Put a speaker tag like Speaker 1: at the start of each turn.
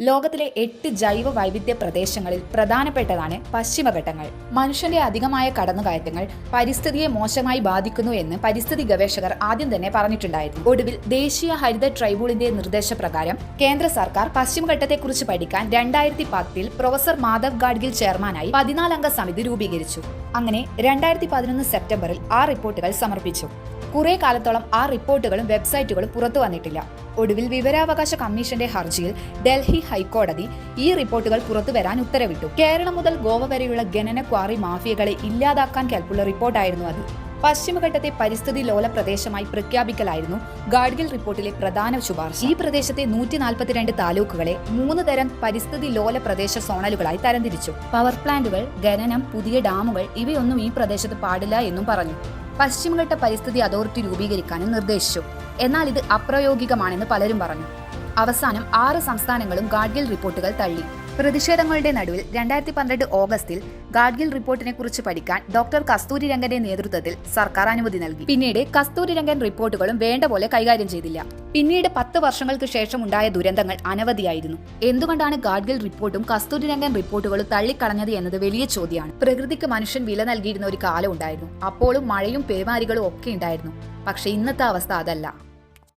Speaker 1: ലോകത്തിലെ എട്ട് ജൈവ വൈവിധ്യ പ്രദേശങ്ങളിൽ പ്രധാനപ്പെട്ടതാണ് പശ്ചിമഘട്ടങ്ങൾ. മനുഷ്യന്റെ അധികമായ കടന്നുകയറ്റങ്ങൾ പരിസ്ഥിതിയെ മോശമായി ബാധിക്കുന്നു എന്ന് പരിസ്ഥിതി ഗവേഷകർ ആദ്യം തന്നെ പറഞ്ഞിട്ടുണ്ടായിരുന്നു. ഒടുവിൽ ദേശീയ ഹരിത ട്രൈബ്യൂണലിന്റെ നിർദ്ദേശപ്രകാരം കേന്ദ്ര സർക്കാർ പശ്ചിമഘട്ടത്തെക്കുറിച്ച് പഠിക്കാൻ രണ്ടായിരത്തി പത്തിൽ പ്രൊഫസർ മാധവ് ഗാഡ്ഗിൽ ചെയർമാനായി പതിനാലംഗ സമിതി രൂപീകരിച്ചു. അങ്ങനെ രണ്ടായിരത്തി പതിനൊന്ന് സെപ്റ്റംബറിൽ ആ റിപ്പോർട്ടുകൾ സമർപ്പിച്ചു. കുറെ കാലത്തോളം ആ റിപ്പോർട്ടുകളും വെബ്സൈറ്റുകളും പുറത്തു വന്നിട്ടില്ല. ഒടുവിൽ വിവരാവകാശ കമ്മീഷന്റെ ഹർജിയിൽ ഡൽഹി ഹൈക്കോടതി ഈ റിപ്പോർട്ടുകൾ പുറത്തുവരാൻ ഉത്തരവിട്ടു. കേരളം മുതൽ ഗോവ വരെയുള്ള ഖനന ക്വാറി മാഫിയകളെ ഇല്ലാതാക്കാൻ കെൽപ്പുള്ള റിപ്പോർട്ടായിരുന്നു അത്. പശ്ചിമഘട്ടത്തെ പരിസ്ഥിതി ലോല പ്രദേശമായി പ്രഖ്യാപിക്കലായിരുന്നു ഗാഡ്ഗിൽ റിപ്പോർട്ടിലെ പ്രധാന ശുപാർശ. ഈ പ്രദേശത്തെ നൂറ്റി നാൽപ്പത്തിരണ്ട് താലൂക്കുകളെ മൂന്ന് തരം പരിസ്ഥിതി ലോല പ്രദേശ സോണലുകളായി തരംതിരിച്ചു. പവർ പ്ലാന്റുകൾ ഖനനം പുതിയ ഡാമുകൾ ഇവയൊന്നും ഈ പ്രദേശത്ത് പാടില്ല എന്നും പറഞ്ഞു. പശ്ചിമഘട്ട പരിസ്ഥിതി അതോറിറ്റി രൂപീകരിക്കാനും നിർദ്ദേശിച്ചു. എന്നാൽ ഇത് അപ്രായോഗികമാണെന്ന് പലരും പറഞ്ഞു. അവസാനം ആറ് സംസ്ഥാനങ്ങളും ഗാഡ്ഗിൽ റിപ്പോർട്ടുകൾ തള്ളി. പ്രതിഷേധങ്ങളുടെ നടുവിൽ രണ്ടായിരത്തി പന്ത്രണ്ട് ഓഗസ്റ്റിൽ ഗാഡ്ഗിൽ റിപ്പോർട്ടിനെ കുറിച്ച് പഠിക്കാൻ ഡോക്ടർ കസ്തൂരി രംഗന്റെ നേതൃത്വത്തിൽ സർക്കാർ അനുമതി നൽകി. പിന്നീട് കസ്തൂരി രംഗൻ റിപ്പോർട്ടുകളും വേണ്ട പോലെ കൈകാര്യം ചെയ്തില്ല. പിന്നീട് പത്ത് വർഷങ്ങൾക്ക് ശേഷം ഉണ്ടായ ദുരന്തങ്ങൾ അനവധിയായിരുന്നു. എന്തുകൊണ്ടാണ് ഗാഡ്ഗിൽ റിപ്പോർട്ടും കസ്തൂരി രംഗൻ റിപ്പോർട്ടുകളും തള്ളിക്കളഞ്ഞത് എന്നത് വലിയ ചോദ്യമാണ്. പ്രകൃതിക്ക് മനുഷ്യൻ വില നൽകിയിരുന്ന ഒരു കാലം ഉണ്ടായിരുന്നു. അപ്പോഴും മഴയും പേമാരികളും ഒക്കെ ഉണ്ടായിരുന്നു. പക്ഷേ ഇന്നത്തെ അവസ്ഥ അതല്ല.